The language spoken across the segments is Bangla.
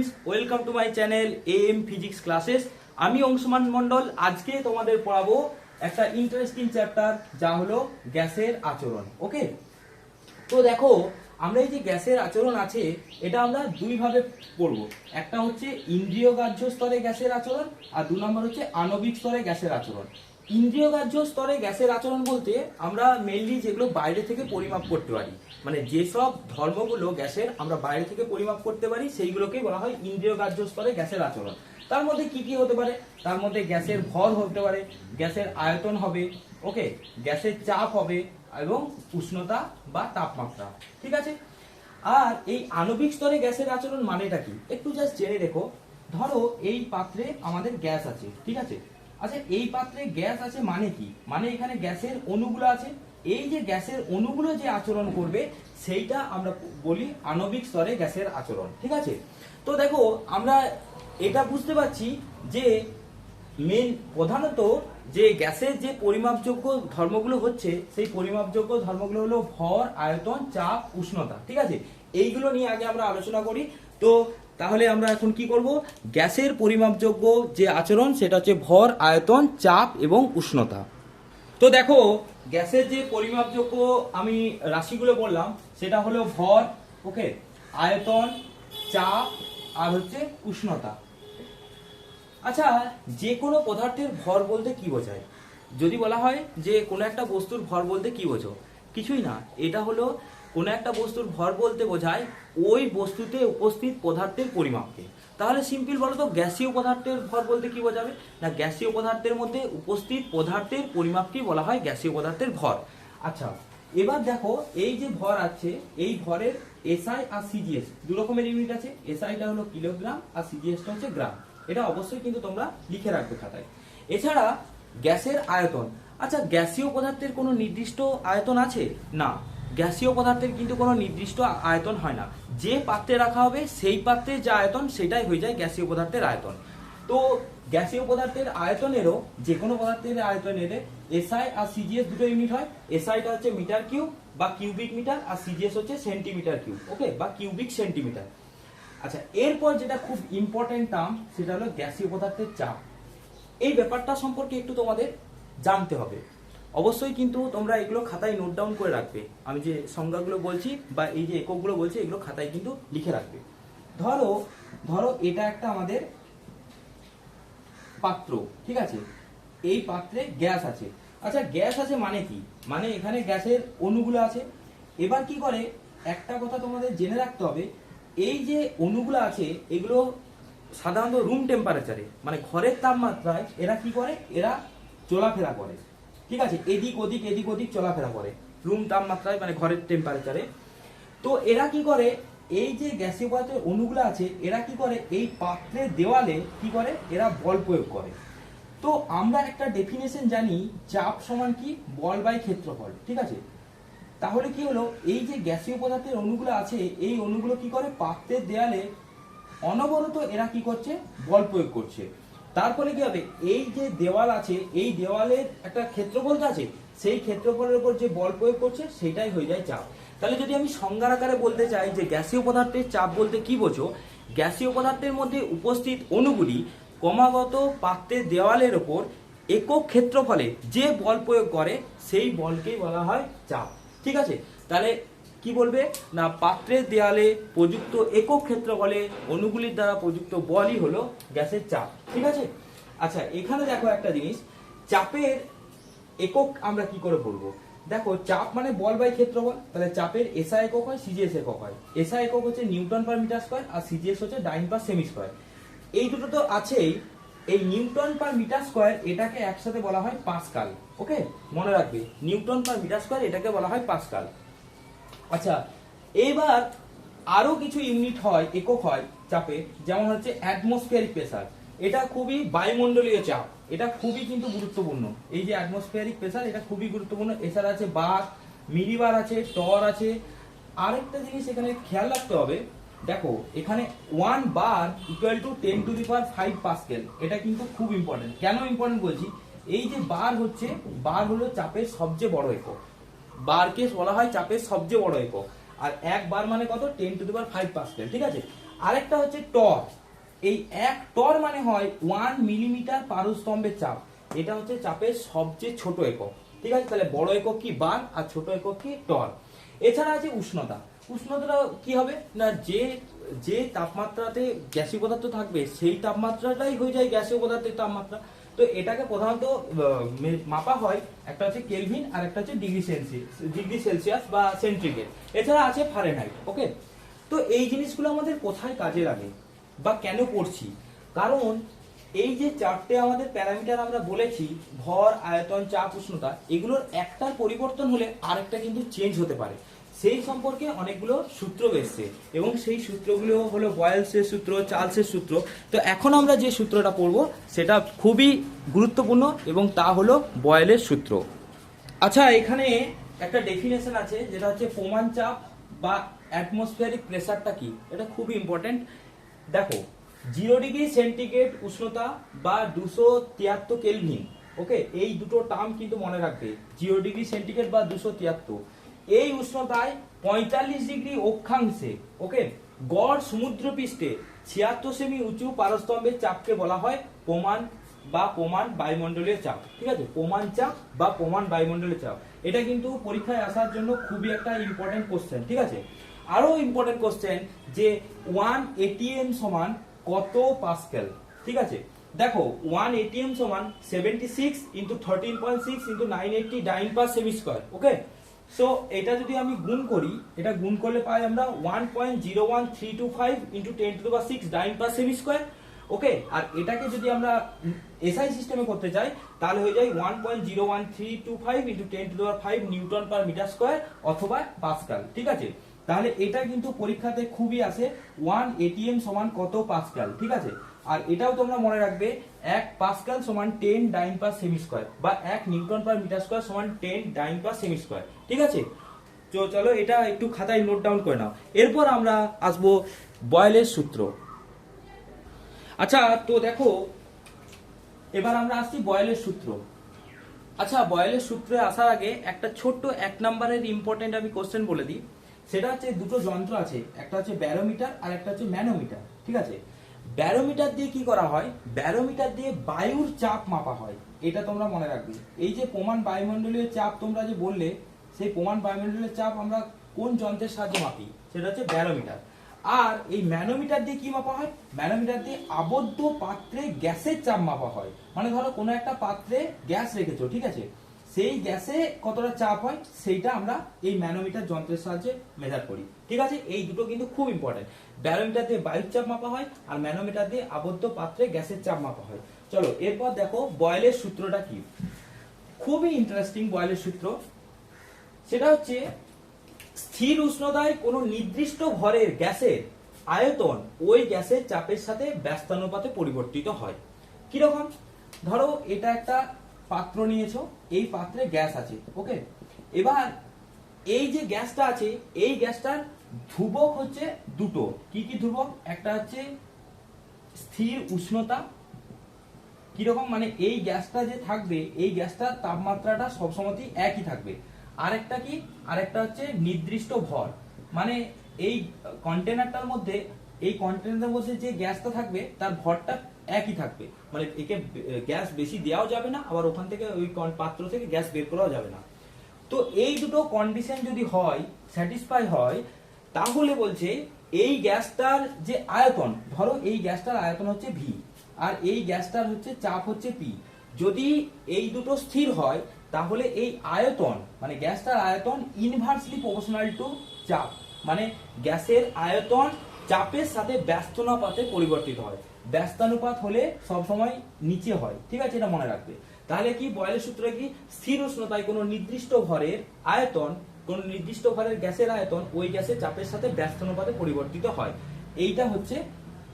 Friends welcome to my channel A M physics classes আমি অংশমান মণ্ডল, আজকে তোমাদের পড়াবো একটা ইন্টারেস্টিং চ্যাপ্টার যা হলো গ্যাসের আচরণ ওকে তো দেখো, আমরা এই যে গ্যাসের আচরণ আছে, এটা আমরা দুই ভাবে পড়ব। একটা হচ্ছে ইন্দ্রিয় গ্রাহ্য স্তরে গ্যাসের আচরণ, আর দু নম্বর হচ্ছে আণবিক স্তরে গ্যাসের আচরণ। ইন্দ্রিয় গ্রাহ্য স্তরে গ্যাসের আচরণ বলতে আমরা মেনলি যেগুলো বাইরে থেকে পরিমাপ করতে পারি মানে যেসব ধর্মগুলো গ্যাসের আমরা বাইরে থেকে পরিমাপ করতে পারি, সেইগুলোকেই বলা হয় ইন্দ্রিয় গ্রাহ্য স্তরে গ্যাসের আচরণ। তার মধ্যে কি কি হতে পারে? তার মধ্যে গ্যাসের ভর হতে পারে, গ্যাসের আয়তন হবে, ওকে? গ্যাসের চাপ হবে এবং উষ্ণতা বা তাপমাত্রা, ঠিক আছে? আর এই আণবিক স্তরে গ্যাসের আচরণ মানেটা কি? একটু জাস্ট জেনে রেখো। ধরো এই পাত্রে আমাদের গ্যাস আছে, ঠিক আছে? আচ্ছা এই পাত্রে গ্যাস আছে মানে কি? মানে এখানে গ্যাসের অণুগুলো আছে এই যে গ্যাসের অণুগুলো যে আচরণ করবে, সেইটা আমরা বলি আণবিক স্তরে গ্যাসের আচরণ, ঠিক আছে? তো দেখো, আমরা এটা বুঝতে পারছি যে মেন প্রধানত যে গ্যাসের যে পরিমাপযোগ্য ধর্মগুলো হচ্ছে, সেই পরিমাপযোগ্য ধর্মগুলো হলো ভর, আয়তন, চাপ, উষ্ণতা, ঠিক আছে? এইগুলো নিয়ে আগে আমরা আলোচনা করি। তো তাহলে আমরা এখন কি করব? গ্যাসের পরিমাপযোগ্য যে আচরণ, সেটা হচ্ছে ভর, আয়তন, চাপ এবং উষ্ণতা। তো দেখো, গ্যাসের যে পরিমাপযোগ্য আমি রাশিগুলো বললাম, সেটা হলো ভর ওকে আয়তন চাপ আর হচ্ছে উষ্ণতা। আচ্ছা যে কোনো পদার্থের ভর বলতে কি বোঝায়? যদি বলা হয় যে কোনো একটা বস্তুর ভর বলতে কি বোঝো? কিছুই না। এটা হলো কোনো একটা বস্তুর ভর বলতে বোঝায় ওই বস্তুতে উপস্থিত পদার্থের পরিমাপকে। তাহলে সিম্পল বলো তো গ্যাসীয় পদার্থের ভর বলতে কি বোঝাবে? না, গ্যাসীয় পদার্থের মধ্যে উপস্থিত পদার্থের পরিমাপকেই বলা হয় গ্যাসীয় পদার্থের ভর। আচ্ছা এবার দেখো, এই যে ভর আছে, এই ভরের এসআই আর সিজিএস দু রকমের ইউনিট আছে। এসআইটা হলো কিলোগ্রাম আর সিজিএসটা হচ্ছে গ্রাম। এটা অবশ্যই কিন্তু তোমরা লিখে রাখবে খাতায়। এছাড়া গ্যাসের আয়তন। আচ্ছা গ্যাসীয় পদার্থের কোনো নির্দিষ্ট আয়তন আছে? না, গ্যাসীয় পদার্থের কিন্তু কোনো নির্দিষ্ট আয়তন হয় না। যে পাত্রে রাখা হবে, সেই পাত্রের যা আয়তন, সেটাই হয়ে যায় গ্যাসীয় পদার্থের আয়তন। তো গ্যাসীয় পদার্থের আয়তনেরও যে কোনো পদার্থের আয়তনের এসআই আর সিজিএস দুটো ইউনিট হয়। এসআইটা হচ্ছে মিটার কিউব বা কিউবিক মিটার আর সিজিএস হচ্ছে সেন্টিমিটার কিউব, ওকে? বা কিউবিক সেন্টিমিটার। আচ্ছা এরপর যেটা খুব ইম্পর্টেন্ট টার্ম সেটা হলো গ্যাসীয় পদার্থের চাপ। এই ব্যাপারটা সম্পর্কে একটু তোমাদের জানতে হবে। অবশ্যই কিন্তু তোমরা এগুলো খাতায় নোট ডাউন করে রাখবে। আমি যে সংজ্ঞাগুলো বলছি বা এই যে এককগুলো বলছি, এগুলো খাতায় কিন্তু লিখে রাখবে। ধরো ধরো এটা একটা আমাদের পাত্র, ঠিক আছে? এই পাত্রে গ্যাস আছে। আচ্ছা গ্যাস আছে মানে কি? মানে এখানে গ্যাসের অণুগুলো আছে। এবার কি করে? একটা কথা তোমাদের জেনে রাখতে হবে, এই যে অণুগুলো আছে, এগুলো সাধারণত রুম টেম্পারেচারে মানে ঘরের তাপমাত্রায় এরা কি করে? এরা চলাফেরা করে। ঠিক আছে, এদিক ওদিক এদিক ওদিক চলাফেরা করে। রুম তাপমাত্রায় মানে ঘরের টেম্পারেচারে তো এরা কি করে, এই যে গ্যাসীয় পদার্থের অণুগুলো আছে, এরা কি করে, এই পাত্রের দেওয়ালে কি করে, এরা বল প্রয়োগ করে। তো আমরা একটা ডেফিনেশন জানি, চাপ সমান কি, বল বাই ক্ষেত্রফল, ঠিক আছে? তাহলে কি হলো, এই যে গ্যাসীয় পদার্থের অণুগুলো আছে, এই অণুগুলো কি করে, পাত্রের দেয়ালে অনবরত এরা কি করছে, বল প্রয়োগ করছে। তার ফলে কি হবে? এই যে দেওয়াল আছে, এই দেওয়ালের একটা ক্ষেত্রফল আছে, সেই ক্ষেত্রফলের উপর যে বল প্রয়োগ করছে, সেটাই হয়ে যায় চাপ। তাহলে যদি আমি সংজ্ঞার আকারে বলতে চাই যে গ্যাসীয় পদার্থের চাপ বলতে কি বোঝো? গ্যাসীয় পদার্থের মধ্যে উপস্থিত অণুগুলি ক্রমাগত পাত্রের দেওয়ালের ওপর একক ক্ষেত্রফলে যে বল প্রয়োগ করে, সেই বলকেই বলা হয় চাপ। ঠিক আছে? তাহলে কি বলবে? না, পাত্রের দেয়ালে প্রযুক্ত একক ক্ষেত্রফলে অণুগুলির দ্বারা প্রযুক্ত বলই হলো গ্যাসের চাপ, ঠিক আছে? আচ্ছা এখানে দেখো একটা জিনিস, চাপের একক আমরা কি করে বলব? দেখো, চাপ মানে বল বাই ক্ষেত্রফল তাহলে চাপের এসআই একক হয় সিজিএস একক হয়। এসআই একক হচ্ছে নিউটন পার মিটার স্কয়ার, আর সিজিএস হচ্ছে ডাইন পার সেমি স্কয়ার। এই দুটো তো আছেই, এই নিউটন পার মিটার স্কয়ার এটাকে একসাথে বলা হয় পাসকাল ওকে? মনে রাখবে, নিউটন পার মিটার স্কয়ার এটাকে বলা হয় পাসকাল আচ্ছা এবার আরও কিছু ইউনিট হয়, একক হয় চাপে, যেমন হচ্ছে অ্যাটমসফিয়ারিক প্রেসার এটা খুবই বায়ুমণ্ডলীয় চাপ, এটা খুবই কিন্তু গুরুত্বপূর্ণ। এই যে অ্যাটমসফিয়ারিক প্রেসার এটা খুবই গুরুত্বপূর্ণ। এছাড়া আছে বার মিলিবার আছে, টর আছে। আরেকটা জিনিস এখানে খেয়াল রাখতে হবে, দেখো, এখানে one bar equal to ten to the power five pascal এটা কিন্তু খুব ইম্পর্টেন্ট কেন ইম্পর্টেন্ট বলছি? এই যে বার হচ্ছে বার হলো চাপের সবচেয়ে বড় একক। বারকে বলা হয় চাপের সবচেয়ে বড় একক। আর এক বার মানে কত? Ten to the power five pascal ঠিক আছে? আরেকটা হচ্ছে টর এই এক টর মানে হয় ওয়ান মিলিমিটার পারস্তম্ভের চাপ। এটা হচ্ছে চাপের সবচেয়ে ছোট একক। ঠিক আছে? তাহলে বড় একক কি বার, আর ছোট একক কি টর এছাড়া আছে উষ্ণতা। উষ্ণতাটা কি হবে? না, যে যে তাপমাত্রাতে গ্যাসীয় পদার্থ থাকবে, সেই তাপমাত্রাটাই হয়ে যায় গ্যাসীয় পদার্থের তাপমাত্রা। তো এটাকে প্রধানত মাপা হয় একটা হচ্ছে কেলভিন আর একটা হচ্ছে ডিগ্রি সেলসিয়াস ডিগ্রি সেলসিয়াস বা সেন্ট্রিগ্রেড এছাড়া আছে ফারেনহাইট, ওকে? তো এই জিনিসগুলো আমাদের কোথায় কাজে লাগে বা কেন পড়ছি কারণ এই যে চারটে আমাদের প্যারামিটার আমরা বলেছি, ভর, আয়তন, চাপ, উষ্ণতা, এগুলোর একটার পরিবর্তন হলে আরেকটা কিন্তু চেঞ্জ হতে পারে। সেই সম্পর্কে অনেকগুলো সূত্র এসছে এবং সেই সূত্রগুলো হলো বয়েলসের সূত্র, চার্লসের সূত্র। তো এখন আমরা যে সূত্রটা পড়ব, সেটা খুবই গুরুত্বপূর্ণ এবং তা হলো বয়েলের সূত্র। আচ্ছা এখানে একটা ডেফিনেশন আছে, যেটা হচ্ছে প্রমাণ চাপ বা অ্যাটমসফিয়ারিক প্রেসারটা কি? এটা খুবই ইম্পর্টেন্ট দেখো জিরো ডিগ্রি সেন্টিগ্রেড উষ্ণতা বা দুশো তিয়াত্তর কেলভিন ওকে এই দুটো টার্ম কিন্তু মনে রাখবে জিরো ডিগ্রি সেন্টিগ্রেড বা দুশো তিয়াত্তর। এই উষ্ণতায় পঁয়তাল্লিশ ডিগ্রি অক্ষাংশে, ওকে, গড় সমুদ্র পৃষ্ঠে ছিয়াত্তর সেমি উঁচু পারস্তম্ভের চাপকে বলা হয় প্রমাণ বা প্রমাণ বায়ুমণ্ডলীয় চাপ, ঠিক আছে? প্রমাণ চাপ বা প্রমাণ বায়ুমণ্ডলীয় চাপ। এটা কিন্তু পরীক্ষায় আসার জন্য খুবই একটা ইম্পর্টেন্ট কোশ্চেন ঠিক আছে? আরও ইম্পর্টেন্ট কোশ্চেন যে ওয়ান এটিএম সমান কত পাস্কেল, ঠিক আছে? দেখো ওয়ান এটিএম সমান seventy six into thirteen point six into nine eighty dyne per cm square okay so এটা যদি আমি গুণ করি, এটা গুণ করলে পাই আমরা one point zero one three two five into ten to বা six dyne per cm square okay আর এটাকে যদি আমরা এসআই সিস্টেমে করতে চাই, তাহলে হয়ে যায় one point zero one three two five into ten to five newton per metre square অথবা পাস্কাল, ঠিক আছে? তাহলে এটা কিন্তু পরীক্ষাতে খুবই আসে ওয়ান এটিএম সমান কত পাস্কাল, ঠিক আছে? আর এটাও তোমরা মনে রাখবে, এক পাস্কাল সমান ten dyne per cm square বা এক নিউটন পার মিটার স্কোয়ার সমান ten dyne per cm square ঠিক আছে? তো চলো এটা একটু খাতায় নোট ডাউন করে নাও। এরপর আমরা আসব বয়েলের সূত্র। আচ্ছা তো দেখো, এবার আমরা আসছি বয়েলের সূত্র। আচ্ছা বয়েলের সূত্রে আসার আগে একটা ছোট্ট এক নম্বরের ইম্পর্টেন্ট আমি কোশ্চেন বলে দিই। সেটা হচ্ছে দুটো যন্ত্র আছে, একটা হচ্ছে ব্যারোমিটার আর একটা হচ্ছে ম্যানোমিটার ঠিক আছে? ব্যারোমিটার দিয়ে কি করা হয়? ব্যারোমিটার দিয়ে বায়ুর চাপ মাপা হয়। এটা তোমরা মনে রাখবে। এই যে প্রমাণ বায়ুমণ্ডলীয় চাপ তোমরা যে বললে, সেই প্রমাণ বায়ুমণ্ডলীয় চাপ আমরা কোন যন্ত্রের সাহায্যে মাপি? সেটা হচ্ছে ব্যারোমিটার। আর এই ম্যানোমিটার দিয়ে কি মাপা হয়? ম্যানোমিটার দিয়ে আবদ্ধ পাত্রে গ্যাসের চাপ মাপা হয়। মানে ধরো কোনো একটা পাত্রে গ্যাস রেখেছো, ঠিক আছে? সেই গ্যাসে কতটা চাপ হয়? সেইটা আমরা এই ম্যানোমিটার যন্ত্রের সাহায্যে মেজার করি। ঠিক আছে? এই দুটো কিন্তু খুব ইম্পর্টেন্ট ব্যারোমিটার দিয়ে বায়ুর চাপ মাপা হয় আর ম্যানোমিটার দিয়ে আবদ্ধ পাত্রে গ্যাসের চাপ মাপা হয়। চলো, এরপর দেখো বয়েলের সূত্রটা কি? খুবই ইন্টারেস্টিং বয়েলের সূত্র। সেটা হচ্ছে, স্থির উষ্ণতায় কোনো নির্দিষ্ট ভরের গ্যাসের আয়তন ওই গ্যাসের চাপের সাথে ব্যস্তানুপাতে পরিবর্তিত হয়। কীরকম? ধরো, এটা একটা পাত্র নিয়েছো, এই পাত্রে গ্যাস আছে ওকে এবার এই যে গ্যাসটা আছে, এই গ্যাসটার ধ্রুবক হচ্ছে দুটো। কি কি ধ্রুবক? একটা হচ্ছে স্থির উষ্ণতা। কীরকম? মানে এই গ্যাসটা যে থাকবে, এই গ্যাসটার তাপমাত্রাটা সবসময়ই একই থাকবে। আরেকটা কি? আরেকটা হচ্ছে নির্দিষ্ট ভর। মানে এই কন্টেনারটার মধ্যে, এই কন্টেনারের মধ্যে যে গ্যাসটা থাকবে, তার ভরটা একই থাকবে। মানে একে গ্যাস বেশি দেওয়াও যাবে না, আবার ওখান থেকে ওই পাত্র থেকে গ্যাস বের করাও যাবে না। তো এই দুটো কন্ডিশন যদি হয় স্যাটিসফাই হয় তাহলে বলছে এই গ্যাসটার যে আয়তন, ধরো এই গ্যাসটার আয়তন হচ্ছে ভি আর এই গ্যাসটার হচ্ছে চাপ হচ্ছে পি যদি এই দুটো স্থির হয়, তাহলে এই আয়তন মানে গ্যাসটার আয়তন ইনভার্সলি প্রপোর্শনাল টু চাপ মানে গ্যাসের আয়তন চাপের সাথে ব্যস্তানুপাতে পরিবর্তিত হয়। ব্যস্তানুপাত হলে সবসময় নিচে হয়, ঠিক আছে এটা মনে রাখবে। তাহলে কি বয়েলের সূত্রে কি? স্থির উষ্ণতায় কোনো নির্দিষ্ট ভরের আয়তন কোন নির্দিষ্ট ভরের গ্যাসের আয়তন ওই গ্যাসের চাপের সাথে ব্যস্তানুপাতে পরিবর্তিত হয়। এইটা হচ্ছে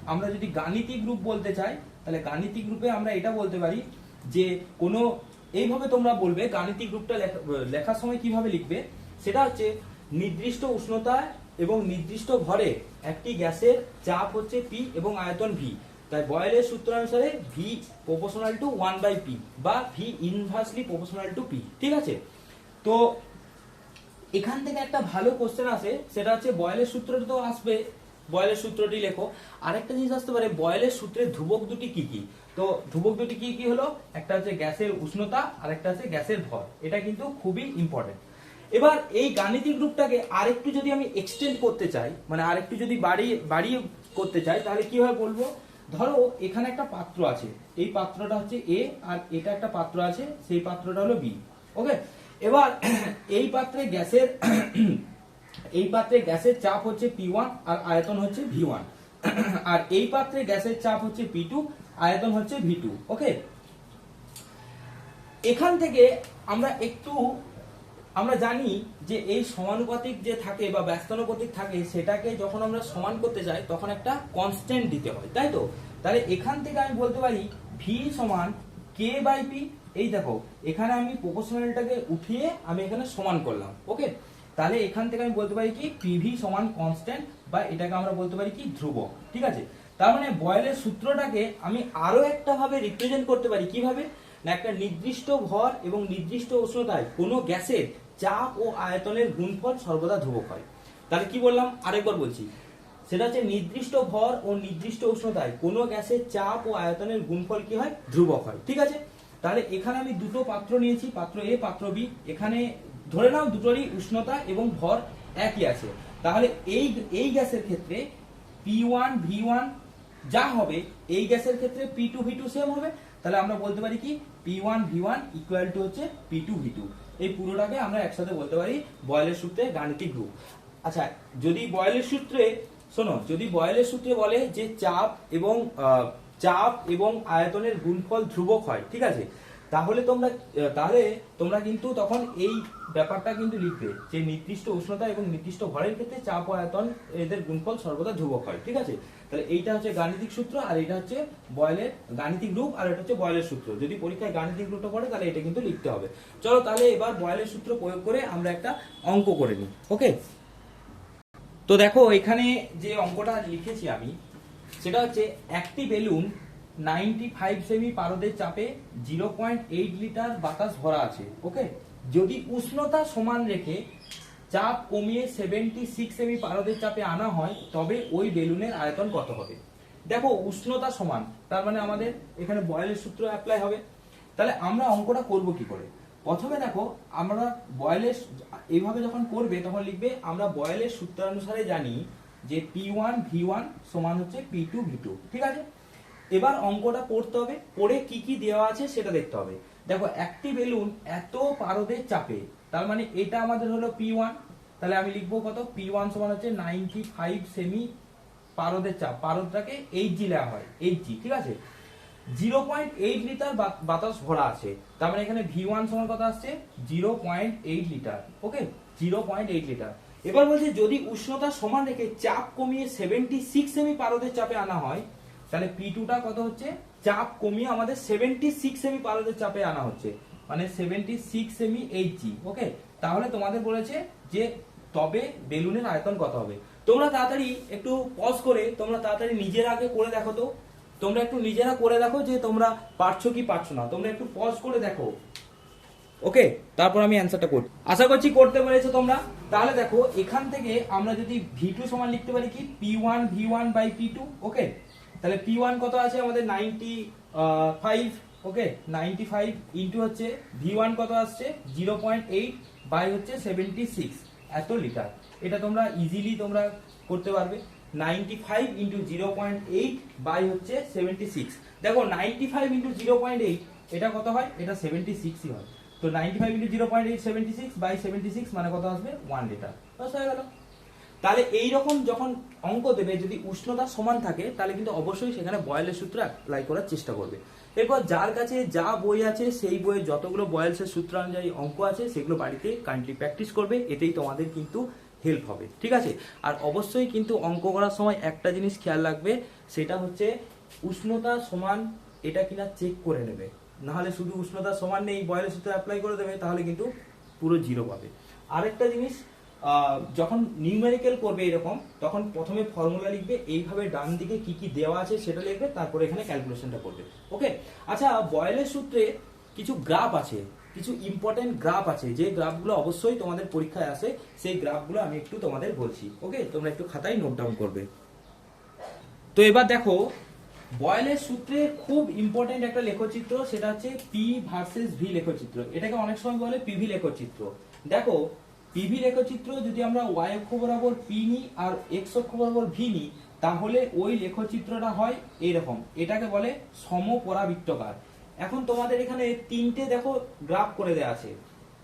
আমরা যদি গাণিতিক রূপ বলতে চাই, তাহলে গাণিতিক রূপে আমরা এটা বলতে পারি যে কোনো, এইভাবে তোমরা বলবে, গাণিতিক রূপটা লেখা- লেখার সময় কীভাবে লিখবে? সেটা হচ্ছে নির্দিষ্ট উষ্ণতায় এবং নির্দিষ্ট ভরে একটি গ্যাসের চাপ হচ্ছে পি এবং আয়তন ভি তাই বয়েলের সূত্র অনুসারে V proportional to one by P বা V inversely proportional to P ঠিক আছে? তো এখান থেকে একটা ভালো কোশ্চেন আসে, সেটা হচ্ছে বয়েলের সূত্রটা তো আসবে, বয়েলের সূত্রটি লেখো। আরেকটা জিনিস আসতে পারে, বয়েলের সূত্রের ধ্রুবক দুটি কি কি? তো ধ্রুবক দুটি কি কি হলো? একটা হচ্ছে গ্যাসের উষ্ণতা আর একটা হচ্ছে গ্যাসের ভর। এটা কিন্তু খুবই ইম্পর্টেন্ট এবার এই গাণিতিক রূপটাকে আরেকটু যদি আমি এক্সটেন্ড করতে চাই মানে আরেকটু যদি বাড়িয়ে বাড়িয়ে করতে চাই, তাহলে কীভাবে বলব? ধরো এখানে একটা পাত্র আছে, এই পাত্রটা হচ্ছে এ আর এটা একটা পাত্র আছে, সেই পাত্রটা হলো বি ওকে এবার, এই পাত্রে গ্যাসের, এই পাত্রে গ্যাসের চাপ হচ্ছে পি ওয়ান আর আয়তন হচ্ছে ভি ওয়ান আর এই পাত্রে গ্যাসের চাপ হচ্ছে পি টু আয়তন হচ্ছে ভি টু ওকে এখান থেকে আমরা একটু, আমরা জানি যে এই সমানুপাতিক যে থাকে বা ব্যস্তানুপাতিক থাকে, সেটাকে যখন আমরা সমান করতে যাই, তখন একটা কনস্ট্যান্ট দিতে হয়, তাই তো? তাহলে এখান থেকে আমি বলতে পারি ভি সমান কে বাই পি এই দেখো, এখানে আমি প্রপোর্শনালটাকে উঠিয়ে আমি এখানে সমান করলাম ওকে তাহলে এখান থেকে আমি বলতে পারি কি পিভি সমান কনস্ট্যান্ট বা এটাকে আমরা বলতে পারি কি, ধ্রুবক, ঠিক আছে? তার মানে বয়েলের সূত্রটাকে আমি আরও একটা ভাবে রিপ্রেজেন্ট করতে পারি, কীভাবে? না, একটা নির্দিষ্ট ভর এবং নির্দিষ্ট উষ্ণতায় কোনো গ্যাসের চাপ ও আয়তনের গুণফল সর্বদা ধ্রুবক হয়। তাহলে কি বললাম? আরেকবার বলছি, সেটা হচ্ছে নির্দিষ্ট ভর ও নির্দিষ্ট উষ্ণতায় কোনো গ্যাসের চাপ ও আয়তনের গুণফল কি হয়? ধ্রুবক হয়, ঠিক আছে? তাহলে এখানে আমি দুটো পাত্র নিয়েছি, পাত্র এ, পাত্র বি। এখানে ধরে নাও দুটোরই উষ্ণতা এবং ভর একই আছে। তাহলে এই এই গ্যাসের ক্ষেত্রে পি ওয়ান ভি ওয়ান যা হবে, এই গ্যাসের ক্ষেত্রে P two V two same হবে। তাহলে আমরা বলতে পারি কি? P one V one equal to হচ্ছে পি টু ভি টু এই পুরোটাকে আমরা একসাথে বলতে পারি বয়েলের সূত্রে গাণিতিক রূপ। আচ্ছা যদি বয়েলের সূত্রে, শোনো, যদি বয়েলের সূত্রে বলে যে চাপ এবং চাপ এবং আয়তনের গুণফল ধ্রুবক হয়, ঠিক আছে? তাহলে তোমরা তাহলে তোমরা কিন্তু তখন এই ব্যাপারটা কিন্তু লিখবে যে নির্দিষ্ট উষ্ণতা এবং নির্দিষ্ট ভরের ক্ষেত্রে চাপ আয়তন এদের গুণফল সর্বদা ধ্রুবক হয়, ঠিক আছে? তাহলে এইটা হচ্ছে গাণিতিক সূত্র আর এটা হচ্ছে বয়লের গাণিতিক রূপ আর এটা হচ্ছে বয়লের সূত্র। যদি পরীক্ষায় গাণিতিক রূপটা পড়ে, তাহলে এটা কিন্তু লিখতে হবে। চলো তাহলে এবার বয়লের সূত্র প্রয়োগ করে আমরা একটা অঙ্ক করে নিই, ওকে? তো দেখো, এখানে যে অঙ্কটা লিখেছি আমি সেটা হচ্ছে একটি বেলুন নাইনটি ফাইভ সেমি পারদের চাপে জিরো পয়েন্ট এইট লিটার বাতাস ভরা আছে ওকে যদি উষ্ণতা সমান রেখে চাপ কমিয়ে সেভেন্টি সিক্স সেমি পারদের চাপে আনা হয়, তবে ওই বেলুনের আয়তন কত হবে? দেখো, উষ্ণতা সমান, তার মানে আমাদের এখানে বয়েলের সূত্র অ্যাপ্লাই হবে। তাহলে আমরা অঙ্কটা করব কি করে? প্রথমে দেখো, আমরা বয়েলের, এইভাবে যখন করবে, তখন লিখবে, আমরা বয়েলের সূত্রানুসারে জানি যে পি ওয়ান ভি ওয়ান সমান হচ্ছে পি টু ভি টু ঠিক আছে? এবার অঙ্কটা পড়তে হবে, পড়ে কি কি দেওয়া আছে সেটা দেখতে হবে। দেখো, একটি বেলুন এত পারদের চাপে, তার মানে এটা আমাদের হলো পি ওয়ান তাহলে আমি লিখব কত? পি ওয়ান সমান হচ্ছে নাইনটি ফাইভ সেমি পারদের চাপ, পারদটাকে এইট জি লেওয়া হয় এইট জি ঠিক আছে? জিরো পয়েন্ট এইট লিটার বাতাস ভরা আছে, তার মানে এখানে ভি ওয়ান সমান কত আসছে? Zero point eight litre okay zero point eight litre এবার বলছে, যদি উষ্ণতা সমান রেখে চাপ কমিয়ে সেভেন্টি সিক্স সেমি পারদের চাপে আনা হয়, তাহলে পি টুটা কত হচ্ছে? চাপ কমিয়ে আমাদের সেভেন্টি সিক্স সেমি পারদের চাপে আনা হচ্ছে। মানে সেভেন্টি সিক্স সেমি এইচ জি ওকে তাহলে তোমাদের বলেছে যে তবে বেলুনের আয়তন কত হবে? তোমরা তাড়াতাড়ি একটু পজ করে, তোমরা তাড়াতাড়ি নিজের আগে করে দেখো তো। তোমরা একটু নিজেরা করে দেখো যে তোমরা পারছ কি পারছ না। তোমরা একটু পজ করে দেখো। ওকে তারপর আমি অ্যান্সারটা করছি। আশা করছি করতে পেরেছ তোমরা। তাহলে দেখো, এখান থেকে আমরা যদি ভি টু সমান লিখতে পারি কি? P one V one by P two okay তাহলে পি ওয়ান কত আছে আমাদের? Ninety five okay ninety five into হচ্ছে ভি ওয়ান কত আসছে? জিরো পয়েন্ট এইট বাই হচ্ছে সেভেন্টি সিক্স এত লিটার। এটা তোমরা ইজিলি তোমরা করতে পারবে। Ninety five into zero point eight by হচ্ছে সেভেন্টি সিক্স দেখো ninety five into zero point eight এটা কত হয়? এটা সেভেন্টি সিক্সই হয়। তো ninety five into zero point eight seventy six by seventy six মানে কত আসবে? ওয়ান লিটার বাস হয়ে গেল। তাহলে এই রকম যখন অঙ্ক দেবে, যদি উষ্ণতা সমান থাকে, তাহলে কিন্তু অবশ্যই সেখানে বয়েলের সূত্র অ্যাপ্লাই করার চেষ্টা করবে। এরপর যার কাছে যা বই আছে, সেই বইয়ে যতগুলো বয়েলসের সূত্র অনুযায়ী অঙ্ক আছে, সেগুলো বাড়িতে কাইন্ডলি প্র্যাকটিস করবে। এতেই তোমাদের কিন্তু হেল্প হবে, ঠিক আছে? আর অবশ্যই কিন্তু অঙ্ক করার সময় একটা জিনিস খেয়াল রাখবে, সেটা হচ্ছে উষ্ণতা সমান এটা কিনা চেক করে নেবে। নাহলে শুধু উষ্ণতা সমান নেই, বয়েলের সূত্র অ্যাপ্লাই করে দেবে, তাহলে কিন্তু পুরো জিরো পাবে। আরেকটা জিনিস যখন নিউমেরিক্যাল করবে এরকম, তখন প্রথমে ফর্মুলা লিখবে, এইভাবে ডান দিকে কি কি দেওয়া আছে সেটা লিখবে, তারপরে এখানে ক্যালকুলেশনটা করবে। ওকে আচ্ছা বয়েলের সূত্রে কিছু গ্রাফ আছে, কিছু ইম্পর্টেন্ট গ্রাফ আছে, যে গ্রাফগুলো অবশ্যই তোমাদের পরীক্ষায় আসে, সেই গ্রাফগুলো আমি একটু তোমাদের বলছি। ওকে তোমরা একটু খাতায় নোট ডাউন করবে। তো এবার দেখো বয়েলের সূত্রে খুব ইম্পর্টেন্ট একটা লেখচিত্র, সেটা হচ্ছে পি ভার্সেস ভি লেখচিত্র। এটাকে অনেক সময় বলে পিভি লেখচিত্র। দেখো পিভি লেখচিত্র যদি আমরা ওয়াই অক্ষ বরাবর পি নিই আর এক্স অক্ষ বরাবর ভি নিই, তাহলে ওই লেখচিত্রটা হয় এইরকম এটাকে বলে সমপরাবৃত্তকার। এখন তোমাদের এখানে তিনটে, দেখো গ্রাফ করে দেওয়া আছে।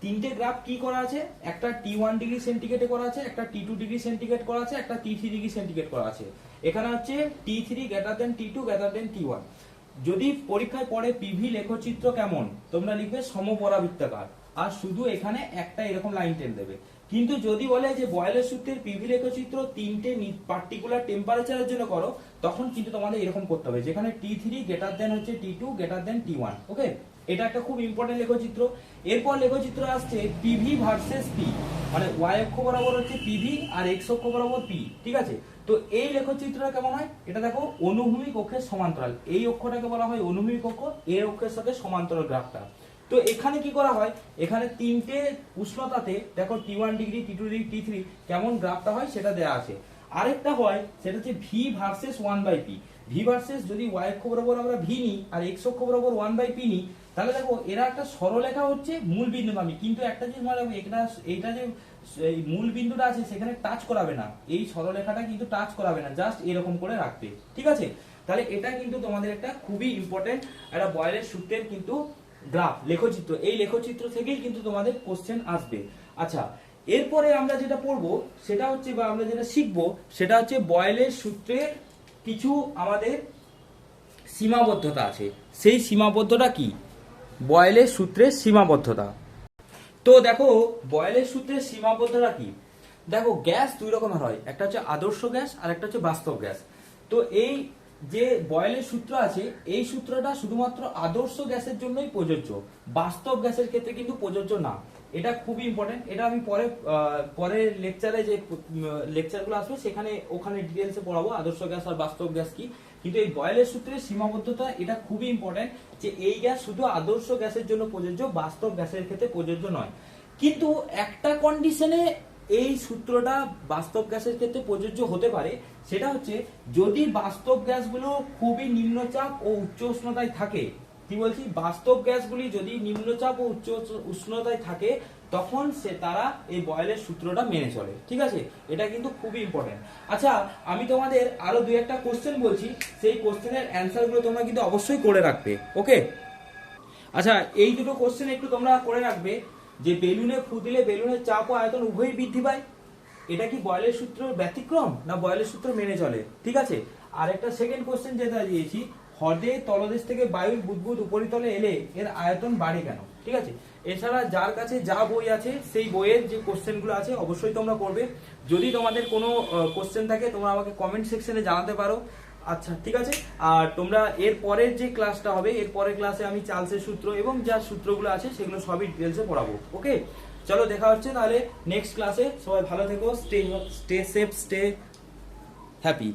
তিনটে গ্রাফ কি করা আছে? একটা টি ওয়ান ডিগ্রি সেন্টিগ্রেডে করা আছে, একটা টি টু ডিগ্রি সেন্টিগ্রেড করা আছে, একটা টি থ্রি ডিগ্রি সেন্টিগ্রেড করা আছে। এখানে হচ্ছে T three greater than T two greater than T one যদি পরীক্ষায় পড়ে পিভি লেখচিত্র কেমন, তোমরা লিখবে সমপরাবৃত্তাকার। আর শুধু এখানে একটা এরকম লাইন টেন দেবে। কিন্তু যদি বলে যে বয়লের সূত্রের পিভি লেখচিত্র তিনটে পার্টিকুলার টেম্পারেচারের জন্য করো, তখন কিন্তু তোমাদের এরকম করতে হবে। যেখানে টি থ্রি গ্রেটার দেন হচ্ছে T two greater than T one okay এটা একটা খুব ইম্পর্টেন্ট লেখচিত্র। এরপর লেখচিত্র আসছে পিভি ভার্সেস পি মানে ওয়াই অক্ষ বরাবর হচ্ছে পিভি আর এক্স অক্ষ বরাবর পি ঠিক আছে? তো এই লেখচিত্রটা কেমন হয়? এটা দেখো, অনুভূমিক অক্ষের সমান্তরাল। এই অক্ষটাকে বলা হয় অনুভূমিক অক্ষ এর অক্ষের সাথে সমান্তরাল গ্রাফটা। তো এখানে কি করা হয়? এখানে তিনটে উষ্ণতাতে, দেখো T one degree T two degree T three কেমন গ্রাফটা হয় সেটা দেওয়া আছে। আরেকটা হয়, সেটা হচ্ছে V versus one by P V versus যদি ওয়াই অক্ষ বরাবর আমরা ভি নিই আর এক্স অক্ষ বরাবর ওয়ান বাই পি নিই তাহলে দেখো, এরা একটা সরলরেখা হচ্ছে মূল বিন্দুগামী কিন্তু একটা জিনিস মনে রাখবে এটা এইটা যে, এই মূল বিন্দুটা আছে, সেখানে টাচ করাবে না। এই সরলরেখাটা কিন্তু টাচ করাবে না জাস্ট এরকম করে রাখবে, ঠিক আছে? তাহলে এটা কিন্তু তোমাদের একটা খুবই ইম্পর্টেন্ট একটা বয়েলের সূত্রের কিন্তু গ্রাফ লেখচিত্র। এই লেখচিত্র থেকেই কিন্তু তোমাদের কোশ্চেন আসবে। আচ্ছা এরপরে আমরা যেটা পড়ব, সেটা হচ্ছে বা আমরা যেটা শিখব, সেটা হচ্ছে বয়েলের সূত্রের কিছু আমাদের সীমাবদ্ধতা আছে। সেই সীমাবদ্ধতা কি? বয়েলের সূত্রের সীমাবদ্ধতা। তো দেখো বয়েলের সূত্রের সীমাবদ্ধতা কি? দেখো, গ্যাস দুই রকমের হয়, একটা হচ্ছে আদর্শ গ্যাস আর একটা হচ্ছে বাস্তব গ্যাস। তো এই যে বয়েলের সূত্র আছে, এই সূত্রটা শুধুমাত্র আদর্শ গ্যাসের জন্যই প্রযোজ্য। বাস্তব গ্যাসের ক্ষেত্রে কিন্তু প্রযোজ্য না। এটা খুবই ইম্পর্টেন্ট এটা আমি পরে পরের লেকচারে যে লেকচারগুলো আসবে, সেখানে ওখানে ডিটেলসে পড়াবো, আদর্শ গ্যাস আর বাস্তব গ্যাস কি। কিন্তু এই বয়েলের সূত্রের সীমাবদ্ধতা, এটা খুবই ইম্পর্টেন্ট যে এই গ্যাস শুধু আদর্শ গ্যাসের জন্য প্রযোজ্য, বাস্তব গ্যাসের ক্ষেত্রে প্রযোজ্য নয়। কিন্তু একটা কন্ডিশনে এই সূত্রটা বাস্তব গ্যাসের ক্ষেত্রে প্রযোজ্য হতে পারে, সেটা হচ্ছে যদি বাস্তব গ্যাসগুলো খুবই নিম্নচাপ ও উচ্চ উষ্ণতায় থাকে, কি বলছি? বাস্তব গ্যাসগুলি যদি নিম্নচাপ ও উচ্চ উষ্ণতায় থাকে তখন সে তারা এই বয়েলের সূত্রটা মেনে চলে। ঠিক আছে? এটা কিন্তু খুবই ইম্পর্টেন্ট আচ্ছা আমি তোমাদের আরও দুই একটা কোশ্চেন বলছি। সেই কোশ্চেনের অ্যান্সারগুলো তোমরা কিন্তু অবশ্যই করে রাখবে ওকে আচ্ছা এই দুটো কোশ্চেন একটু তোমরা করে রাখবে। যে বেলুনে ফু দিলে বেলুনের চাপ ও আয়তন উভয়ই বৃদ্ধি পায়। এটা কি বয়েলের সূত্র ব্যতিক্রম না বয়েলের সূত্র মেনে চলে? ঠিক আছে? আর একটা সেকেন্ড কোশ্চেন যেটা দিয়েছি, হ্রদে তলদেশ থেকে বায়ুর বুদবুদ উপরিতলে এলে এর আয়তন বাড়ে কেন? ঠিক আছে? এছাড়া যার কাছে যা বই আছে, সেই বইয়ের যে কোশ্চেনগুলো আছে, অবশ্যই তোমরা করবে যদি তোমাদের কোনো কোশ্চেন থাকে, তোমরা আমাকে কমেন্ট সেকশনে জানাতে পারো। আচ্ছা ঠিক আছে? আর তোমরা এর পরের যে ক্লাসটা হবে, এর পরের ক্লাসে আমি চার্লসের সূত্র এবং যা সূত্রগুলো আছে, সেগুলো সবই ডিটেলসে পড়াবো, ওকে? চলো, দেখা হচ্ছে তাহলে নেক্সট ক্লাসে সবাই ভালো থেকো stay stay safe stay happy